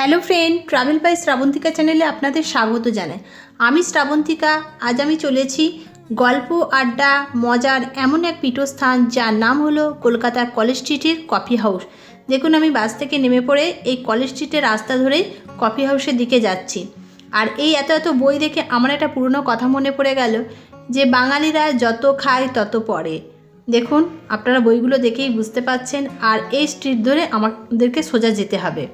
Hello friend, travel by Shrabantika চ্যানেলে আপনাদের স্বাগত জানাই। আমি শ্রাবন্তিকা, আজ আমি চলেছি গল্প, আড্ডা, মজার এমন এক পীঠস্থান যার নাম হলো কলকাতার কলেজ স্ট্রিটের কফি হাউস। দেখুন, আমি বাস থেকে নেমে পড়ে এই কলেজ স্ট্রিটের রাস্তা ধরেই কফি হাউসের দিকে যাচ্ছি। আর এই এত এত বই দেখে আমার একটা পুরনো কথা মনে পড়ে গেল, যে বাঙালিরা যত খায় তত পড়ে। দেখুন, আপনারা বইগুলো দেখেই বুঝতে পাচ্ছেন আর এই স্ট্রিট ধরে আমাদেরকে সোজা যেতে হবে।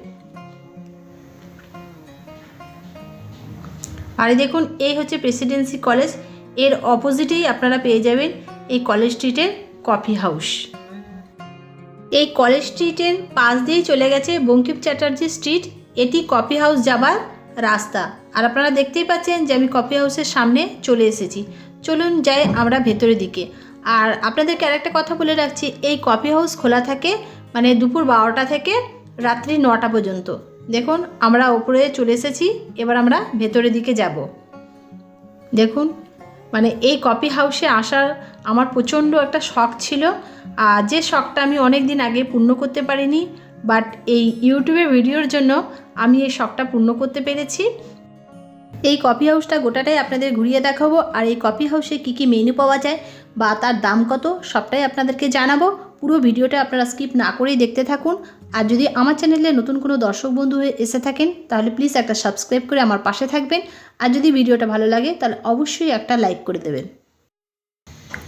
আর দেখুন, এই হচ্ছে প্রেসিডেন্সি কলেজের অপোজিটেই আপনারা পেয়ে যাবেন এই কলেজ স্ট্রিটের কফি হাউস এই কলেজ স্ট্রিটের পাশ দিয়েই চলে গেছে বঙ্কিম চ্যাটার্জি স্ট্রিট এটি কফি হাউস যাবার রাস্তা। আর আপনারা দেখতেই পাচ্ছেন যে আমি কফি হাউসের সামনে চলে এসেছি। চলুন যাই আমরা ভেতরের দিকে। আর আপনাদেরকে আরেকটা কথা বলে রাখছি, এই কফি হাউস খোলা থাকে মানে দুপুর বারোটা থেকে রাত্রি নটা পর্যন্ত। দেখুন, আমরা ওপরে চলে এসেছি, এবার আমরা ভেতরের দিকে যাব। দেখুন মানে এই কফি হাউসে আসার আমার প্রচণ্ড একটা শখ ছিল। আর যে শখটা আমি অনেক দিন আগে পূর্ণ করতে পারিনি বাট এই ইউটিউবে ভিডিওর জন্য আমি এই শখটা পূর্ণ করতে পেরেছি। এই কফি হাউসটা গোটাটাই আপনাদের ঘুরিয়ে দেখাবো, আর এই কফি হাউসে কী কী মেনু পাওয়া যায় বা তার দাম কত, সবটাই আপনাদেরকে জানাব। পুরো ভিডিওটা আপনারা স্কিপ না করেই দেখতে থাকুন। আর যদি আমার চ্যানেলে নতুন কোনো দর্শক বন্ধু হয়ে এসে থাকেন, তাহলে প্লিজ একটা সাবস্ক্রাইব করে আমার পাশে থাকবেন। আর যদি ভিডিওটা ভালো লাগে, তাহলে অবশ্যই একটা লাইক করে দেবেন।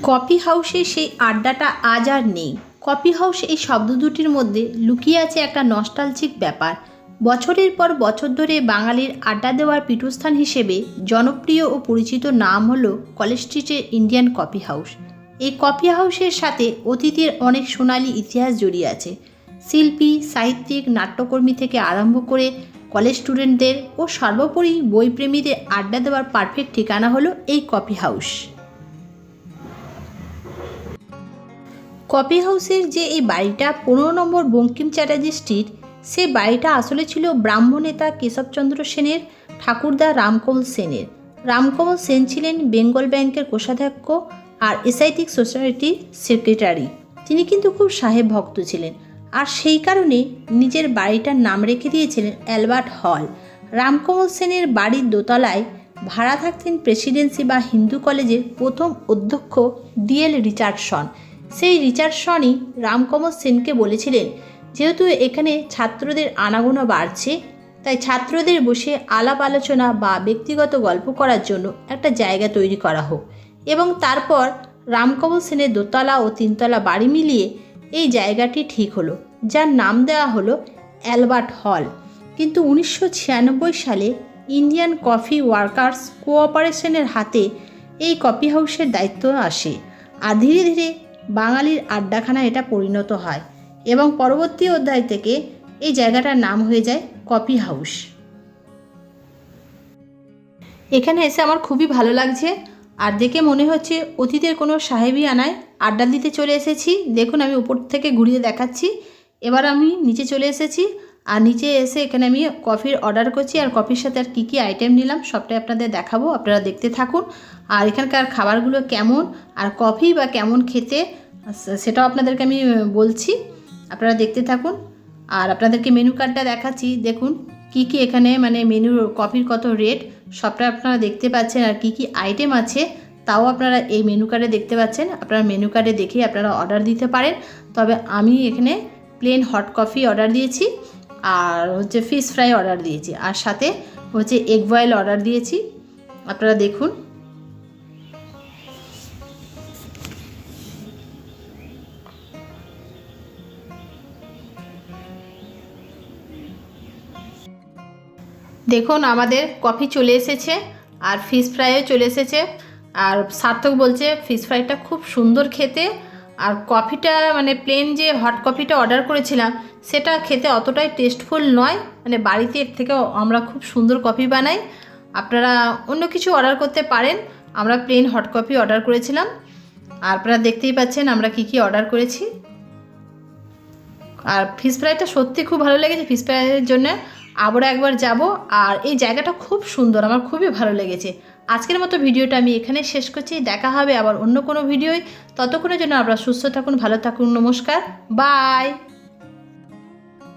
কফি হাউসে সেই আড্ডাটা আজ আর নেই। কফি হাউস এই শব্দ দুটির মধ্যে লুকিয়ে আছে একটা নস্টালজিক ব্যাপার। বছরের পর বছর ধরে বাঙালির আড্ডা দেওয়ার পীঠস্থান হিসেবে জনপ্রিয় ও পরিচিত নাম হলো কলেজ স্ট্রিটের ইন্ডিয়ান কফি হাউস এই কফি হাউসের সাথে অতীতের অনেক সোনালী ইতিহাস জড়িয়ে আছে। শিল্পী, সাহিত্যিক, নাট্যকর্মী থেকে আরম্ভ করে কলেজ স্টুডেন্টদের ও সর্বোপরি বইপ্রেমীদের আড্ডা দেওয়ার পারফেক্ট ঠিকানা হলো এই কফি হাউস কফি হাউসের যে এই বাড়িটা পনেরো নম্বর বঙ্কিম চ্যাটার্জি স্ট্রিট সে বাড়িটা আসলে ছিল ব্রাহ্ম নেতা কেশবচন্দ্র সেনের, ঠাকুরদা রামকমল সেনের। রামকমল সেন ছিলেন বেঙ্গল ব্যাংকের কোষাধ্যক্ষ আর এসআইটিক সোসাইটির সেক্রেটারি তিনি কিন্তু খুব সাহেব ভক্ত ছিলেন। আর সেই কারণে নিজের বাড়িটার নাম রেখে দিয়েছিলেন অ্যালবার্ট হল। রামকমল সেনের বাড়ির দোতলায় ভাড়া থাকতেন প্রেসিডেন্সি বা হিন্দু কলেজের প্রথম অধ্যক্ষ ডিএল রিচার্ডসন। সেই রিচার্ডসনই রামকমল সেনকে বলেছিলেন, যেহেতু এখানে ছাত্রদের আনাগোনা বাড়ছে, তাই ছাত্রদের বসে আলাপ আলোচনা বা ব্যক্তিগত গল্প করার জন্য একটা জায়গা তৈরি করা হোক। এবং তারপর রামকমল সেনের দোতলা ও তিনতলা বাড়ি মিলিয়ে এই জায়গাটি ঠিক হলো, যার নাম দেওয়া হলো অ্যালবার্ট হল। কিন্তু উনিশশো ছিয়ানব্বই সালে ইন্ডিয়ান কফি ওয়ার্কার্স কোঅপারেশনের হাতে এই কফি হাউসের দায়িত্ব আসে। আর ধীরে ধীরে বাঙালির আড্ডাখানা এটা পরিণত হয় এবং পরবর্তী অধ্যায় থেকে এই জায়গাটার নাম হয়ে যায় কফি হাউস। এখানে এসে আমার খুবই ভালো লাগছে। আর দেখে মনে হচ্ছে অতীতের কোনো সাহেবি আনায় আড্ডা দিতে চলে এসেছি। দেখুন, আমি উপর থেকে ঘুরিয়ে দেখাচ্ছি। এবার আমি নিচে চলে এসেছি আর নিচে এসে এখানে আমি কফির অর্ডার করছি আর কফির সাথে আর কী কী আইটেম নিলাম সবটাই আপনাদের দেখাবো, আপনারা দেখতে থাকুন। আর এখানকার খাবারগুলো কেমন আর কফি বা কেমন খেতে, সেটাও আপনাদেরকে আমি বলছি, আপনারা দেখতে থাকুন। আর আপনাদেরকে মেনু কার্ডটা দেখাচ্ছি, দেখুন কি কি এখানে মানে মেনু কফির কত রেট সবটা আপনারা দেখতে পাচ্ছেন আর কি কি আইটেম আছে, তাও আপনারা এই মেনু কার্ডে দেখতে পাচ্ছেন। আপনারা মেনু কার্ডে দেখেই আপনারা অর্ডার দিতে পারেন। তবে আমি এখানে প্লেন হট কফি অর্ডার দিয়েছি, আর হচ্ছে ফিশ ফ্রাই অর্ডার দিয়েছি। আর সাথে হচ্ছে এগ বয়েল অর্ডার দিয়েছি। আপনারা দেখুন। দেখুন, আমাদের কফি চলে এসেছে আর ফিশ ফ্রাইও চলে এসেছে। আর সার্থক বলছে ফিশ ফ্রাইটা খুব সুন্দর খেতে। আর কফিটা মানে প্লেন যে হট কফিটা অর্ডার করেছিলাম, সেটা খেতে অতটাই টেস্টফুল নয়। মানে বাড়িতে এর থেকেও আমরা খুব সুন্দর কফি বানাই। আপনারা অন্য কিছু অর্ডার করতে পারেন। আমরা প্লেন হট কফি অর্ডার করেছিলাম। আর আপনারা দেখতেই পাচ্ছেন আমরা কি কি অর্ডার করেছি। আর ফিশ ফ্রাইটা সত্যি খুব ভালো লেগেছে ফিশ ফ্রাইয়ের জন্য। আবারও একবার যাব আর এই জায়গাটা খুব সুন্দর, আমার খুবই ভালো লেগেছে। আজকের মতো ভিডিওটা আমি এখানে শেষ করছি, দেখা হবে আবার অন্য কোনো ভিডিওয়। ততক্ষণের জন্য আপনারা সুস্থ থাকুন, ভালো থাকুন, নমস্কার, বাই!